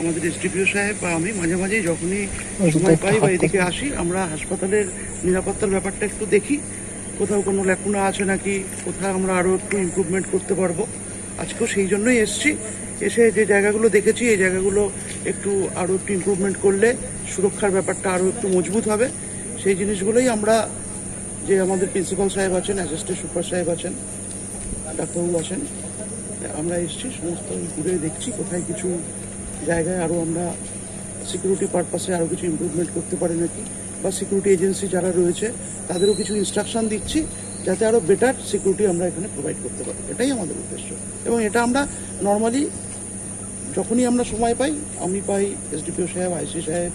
আমাদের এসডিপিও সাহেব বা আমি মাঝে মাঝেই যখনই সময় পাই বা এদিকে আসি আমরা হাসপাতালের নিরাপত্তার ব্যাপারটা একটু দেখি। কোথাও কোনো ল্যাকুনা আছে নাকি কোথাও আমরা আরও একটু ইম্প্রুভমেন্ট করতে পারব। আজকেও সেই জন্যই এসছি। এসে যে জায়গাগুলো দেখেছি এই জায়গাগুলো একটু আরও একটু ইম্প্রুভমেন্ট করলে সুরক্ষার ব্যাপারটা আরও একটু মজবুত হবে। সেই জিনিসগুলোই আমরা যে আমাদের প্রিন্সিপাল সাহেব আছেন অ্যাসিস্ট্যান্ট সুপার সাহেব আছেন ডাক্তারবাবু আছেন আমরা এসেছি সমস্ত ঘুরে দেখছি কোথায় কিছু জায়গায় আরও আমরা সিকিউরিটি পারপাসে আরও কিছু ইমপ্রুভমেন্ট করতে পারি নাকি? বা সিকিউরিটি এজেন্সি যারা রয়েছে, তাদেরও কিছু ইনস্ট্রাকশন দিচ্ছি যাতে আরও বেটার সিকিউরিটি আমরা এখানে প্রোভাইড করতে পারি। এটাই আমাদের উদ্দেশ্য। এবং এটা আমরা নর্মালি যখনই আমরা সময় পাই, আমি পাই এসডিপিও সাহেব আইসি সাহেব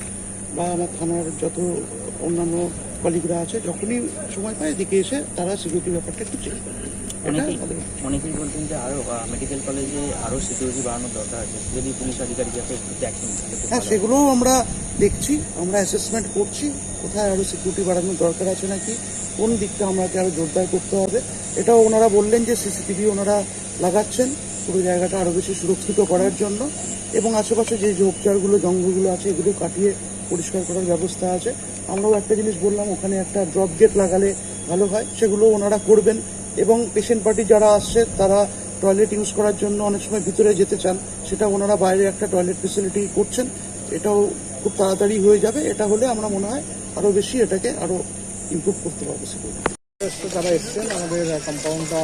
বা আমার থানার যত অন্যান্য কলিগরা আছে, যখনই সময় পায় এদিকে এসে তারা সিকিউরিটি ব্যাপারটা একটু চেক করে। অনেকেই অনেকেই বলছেন যে আরও মেডিকেল কলেজে আরও সিকিউরিটি বাড়ানোর দরকার আছে। যদি পুলিশ আধিকারিক যাতে একটু দেখেন হ্যাঁ সেগুলোও আমরা দেখছি আমরা অ্যাসেসমেন্ট করছি কোথায় আরও সিকিউরিটি বাড়ানোর দরকার আছে নাকি কোন দিকটা আমাকে আরও জোরদার করতে হবে। এটাও ওনারা বললেন যে সিসিটিভি ওনারা লাগাচ্ছেন পুরো জায়গাটা আরও বেশি সুরক্ষিত করার জন্য। এবং আশেপাশে যে ঝোপঝাড়গুলো জঙ্গলগুলো আছে এগুলো কাটিয়ে পরিষ্কার করার ব্যবস্থা আছে। আমরাও একটা জিনিস বললাম ওখানে একটা ড্রপ গেট লাগালে ভালো হয় সেগুলো ওনারা করবেন। এবং পেশেন্ট পার্টি যারা আসছে, তারা টয়লেট ইউজ করার জন্য অনেক সময় ভিতরে যেতে চান। সেটা ওনারা বাইরে একটা টয়লেট ফেসিলিটি করছেন। এটাও খুব তাড়াতাড়ি হয়ে যাবে। এটা হলে আমরা মনে হয় আরও বেশি এটাকে আরও ইমপ্রুভ করতে পারব। তো তারা এসছেন, আমাদের কম্পাউন্ডটা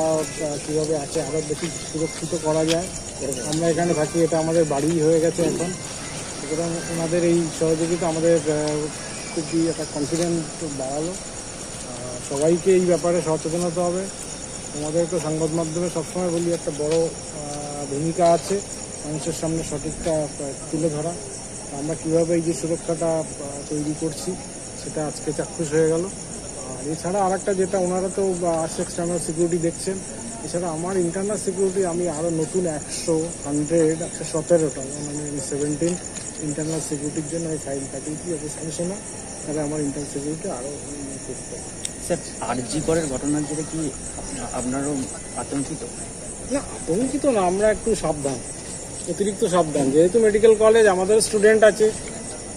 কীভাবে আছে আরও বেশি সুরক্ষিত করা যায়। আমরা এখানে থাকি, এটা আমাদের বাড়ি হয়ে গেছে এখন। সুতরাং ওনাদের এই সহযোগিতা আমাদের খুবই একটা কনফিডেন্ট বাড়ালো। সবাইকে এই ব্যাপারে সচেতন হতে হবে। আমাদের তো সংবাদ মাধ্যমে সবসময় বলি একটা বড় ভূমিকা আছে। মানুষের সামনে সঠিকটা তুলে ধরা। আমরা কীভাবে এই যে সুরক্ষাটা তৈরি করছি, সেটা আজকে চাক্ষুষ হয়ে গেল। আর এছাড়া আরেকটা যেটা, ওনারা তো আসছে এক্সটার্নাল সিকিউরিটি দেখছেন। এছাড়া আমার ইন্টারনাল সিকিউরিটি আমি আরও নতুন একশো হান্ড্রেড একশো সতেরোটা মানে সেভেন্টিন ইন্টারনাল সিকিউরিটির জন্য আমি ফাইল যাতে সামনে না তাহলে আমার ইন্টারনাল সিকিউরিটি আরও করতে স্যার, আরজি করের ঘটনার জেরে কি আপনারও আতঙ্কিত? না আতঙ্কিত না, আমরা একটু সাবধান। অতিরিক্ত সাবধান। যেহেতু মেডিকেল কলেজ আমাদের স্টুডেন্ট আছে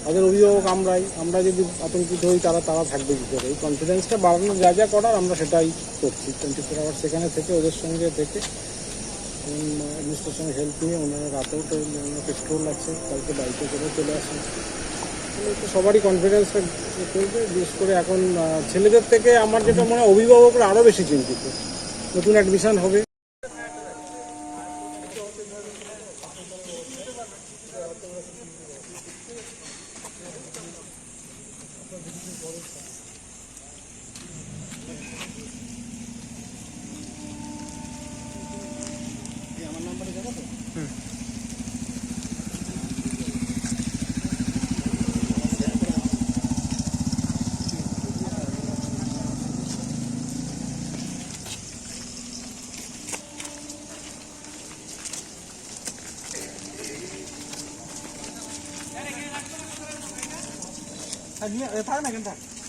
তাদের অভিভাবক আমরাই। আমরা যদি আতঙ্কিত হই, তারা তারা থাকবে কী করে? এই কনফিডেন্সটা বাড়ানোর যা যা করার আমরা সেটাই করছি। টোয়েন্টি ফোর আওয়ার সেখানে থেকে, ওদের সঙ্গে থেকে অ্যাডমিনিস্ট্রেশনের হেল্প নিয়ে ওনারা রাতেও তো পেট্রোল আছে, কালকে বাইকে করে চলে আসেন। সবারই কনফিডেন্স করবে বিশেষ করে এখন ছেলেদের থেকে আমার যেটা মনে হয় অভিভাবকরা আরও বেশি চিন্তিত। নতুন অ্যাডমিশন হবে। থাক না কেন থাক